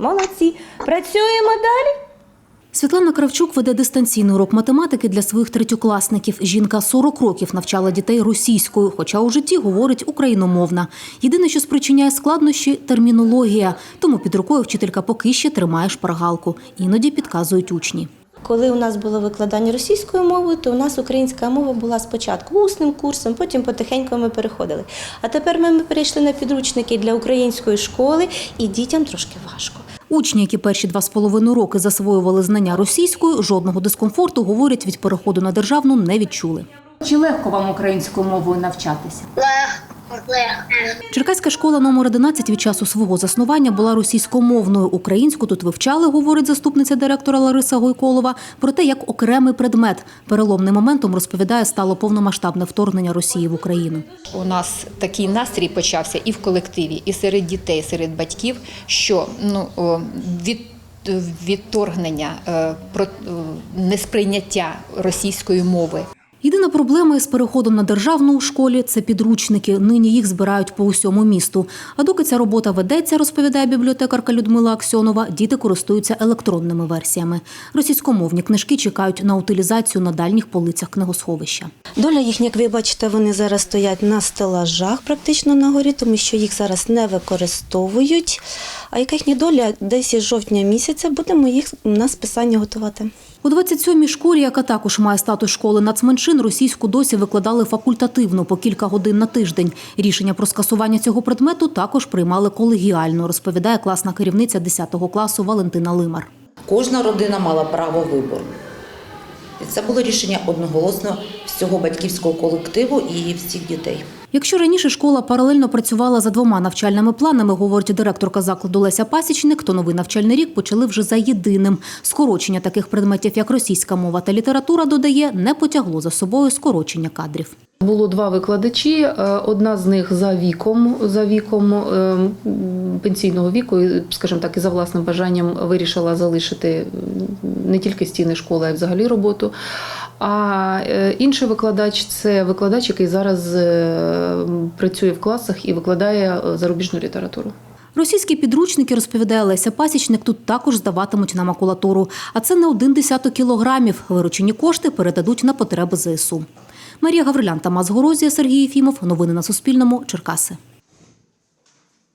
Молодці. Працюємо далі. Світлана Кравчук веде дистанційний урок математики для своїх третьокласників. Жінка 40 років навчала дітей російською, хоча у житті говорить україномовна. Єдине, що спричиняє складнощі термінологія. Тому під рукою вчителька поки ще тримає шпаргалку. Іноді підказують учні. Коли у нас було викладання російською мовою, то у нас українська мова була спочатку усним курсом, потім потихеньку ми переходили. А тепер ми перейшли на підручники для української школи, і дітям трошки важко. Учні, які перші два з половиною роки засвоювали знання російською, жодного дискомфорту, говорять, від переходу на державну не відчули. Чи легко вам українською мовою навчатися? Легко. Черкаська школа номер 11 від часу свого заснування була російськомовною. Українську тут вивчали, говорить заступниця директора Лариса Гойколова. Проте як окремий предмет. Переломним моментом розповідає стало повномасштабне вторгнення Росії в Україну. У нас такий настрій почався і в колективі, і серед дітей, і серед батьків, що ну від відторгнення про е, несприйняття російської мови Єдина проблема із переходом на державну у школі це підручники. Нині їх збирають по усьому місту. А доки ця робота ведеться, розповідає бібліотекарка Людмила Аксьонова, діти користуються електронними версіями. Російськомовні книжки чекають на утилізацію на дальніх полицях книгосховища. Доля їхня, як ви бачите, вони зараз стоять на стелажах практично на горі, тому що їх зараз не використовують. А яка їхня доля десь із жовтня місяця будемо їх на списання готувати. У 27-й школі, яка також має статус школи нацменшин, російську досі викладали факультативно по кілька годин на тиждень. Рішення про скасування цього предмету також приймали колегіально, розповідає класна керівниця 10 класу Валентина Лимар. Кожна родина мала право вибору. І це було рішення одноголосно всього батьківського колективу і всіх дітей. Якщо раніше школа паралельно працювала за двома навчальними планами, говорить директорка закладу Леся Пасічник, то новий навчальний рік почали вже за єдиним. Скорочення таких предметів, як російська мова та література, додає, не потягло за собою скорочення кадрів. Було два викладачі. е, Одна з них за віком, за віком е, пенсійного віку, скажімо так, і за власним бажанням вирішила залишити не тільки стіни школи, а й взагалі роботу. А е, інший викладач це викладач, який зараз е, працює в класах і викладає зарубіжну літературу. Російські підручники, розповідає Леся Пасічник, тут також здаватимуть на макулатуру. А це не один десяток кілограмів. Виручені кошти передадуть на потреби ЗСУ. Марія Гаврилян, Тамас Горозія, Сергій Єфімов. Новини на Суспільному. Черкаси.